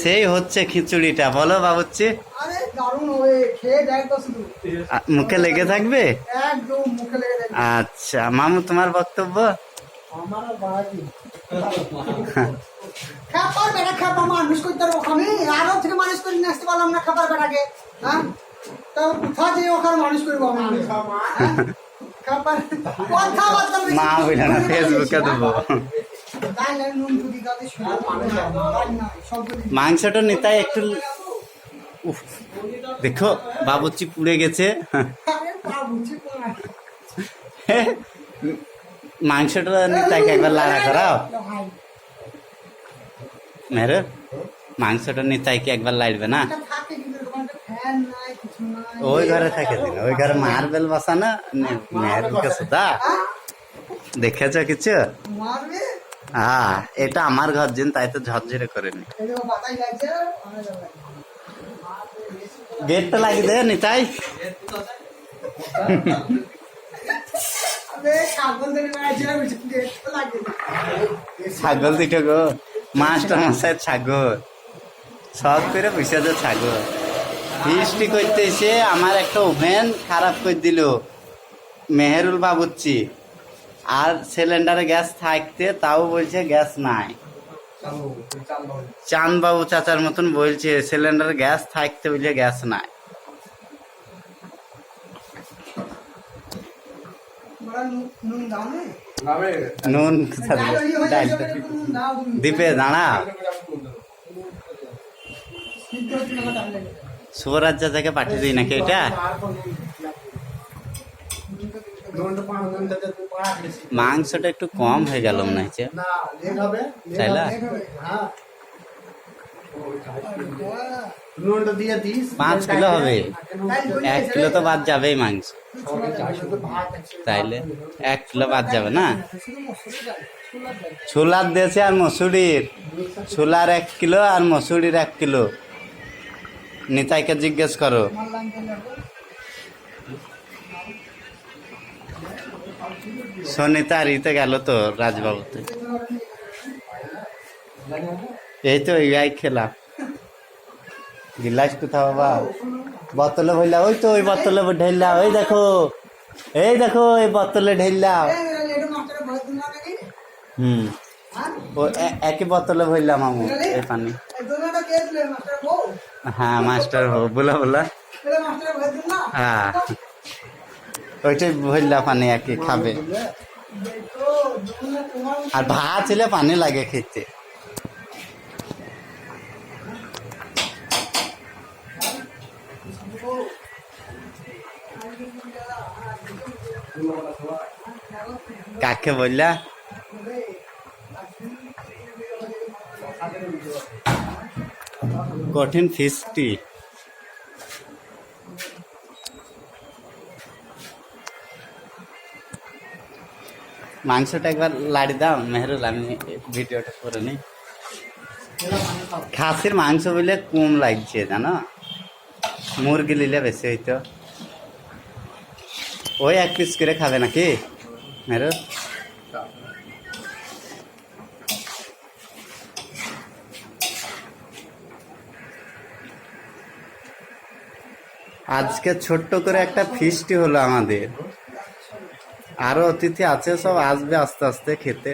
সেই হচ্ছে খিচুড়িটা। বলো আ, মুখে লেগে থাকবে? আচ্ছা মামু তোমার বক্তব্য? বেড়া মানুষ করতে পারব আমি আরও থেকে মানুষ করে নিয়ে আসতে পারলাম না বেড়াকে। হ্যাঁ? তা কোথা যে ওখানে মানুষ করব আমি হ্যাঁ? মা বলে না ফেসবুকে দেবো। না না মাংসটা নিতাই একটু দেখো বাবুচ্চি পুড়ে গেছে। মাংসটা নিতাইকে একবার লাড়া করাও মেরে, মাংসটা নিতাইকে একবার লাড়বে না? ওই ঘরে থাকে দিন, ওই ঘরে মার্বেল বসানো মেয়ের কাছে? দেখেছ কিছু? হ্যাঁ এটা আমার ঘর দিন তাই তো ঝরঝরে অনেক লাগছে গেটটা লাগিয়ে দে, নিতাই। আবে ছাগল দুটো গো, মাস্টার মশাই ছাগল। সব করে পয়সা তো ছাগল। ফিস্টি করতে এসে আমার একটা ওভেন খারাপ করে দিল, মেহেরুল বাবুচ্চি। আর সিলিন্ডারে গ্যাস থাকতে তাও বলছে গ্যাস নাই। চাঁদবাবু চাচার মতন বলছে সিলিন্ডারে গ্যাস থাকতে বলছে গ্যাস নাই। নুন দিপে দাঁড়া। শুভরাজ চাচাকে পাঠিয়ে দিই নাকি এটা? মাংসটা একটু কম হয়ে গেল মনে হচ্ছে। তাই না? দিস। পাঁচ কিলো হবে। এক কিলো। তো বাদ যাবেই মাংস। তাইলে এক কিলো বাদ যাবে না? ছোলার দিয়েছে আর মসুরির। ছোলার এক কিলো আর মসুরির এক কিলো। নিতাইকে জিজ্ঞেস করো। সনিতা আর ইতে গেল তো রাজবাবুতে। এই তো ইয়াই খেলা। গিলাস কোথাও বাবা? বোতলে ভইলা, ওই তো ওই বোতলে ঢেললা ওই দেখো, এই দেখো, এই বোতলে ঢেললা হুম, ও একই বোতলে ভরলাম মামু, এই পানি। হ্যাঁ মাস্টার হো বলা বলা। হ্যাঁ। ওইটাই ভরলা পানি খাবে দেখো দোনো তোমার আর ভাত ছিল পানি লাগে খেতে। কাকে বললা? কঠিন ফিসটি। মাংসটা একবার লাড়ি দাও, মেহরুল, আমি ভিডিওটা করে নিই। খাসির মাংস বলে কম লাগছে, জানো? মুরগি নিলে বেশি হইতো। ওই এক পিস করে খাবে নাকি, মেহরুল? আজকে ছোট্ট করে একটা ফিস্টি হলো আমাদের। আরও অতিথি আছে সব আসবে আস্তে আস্তে খেতে।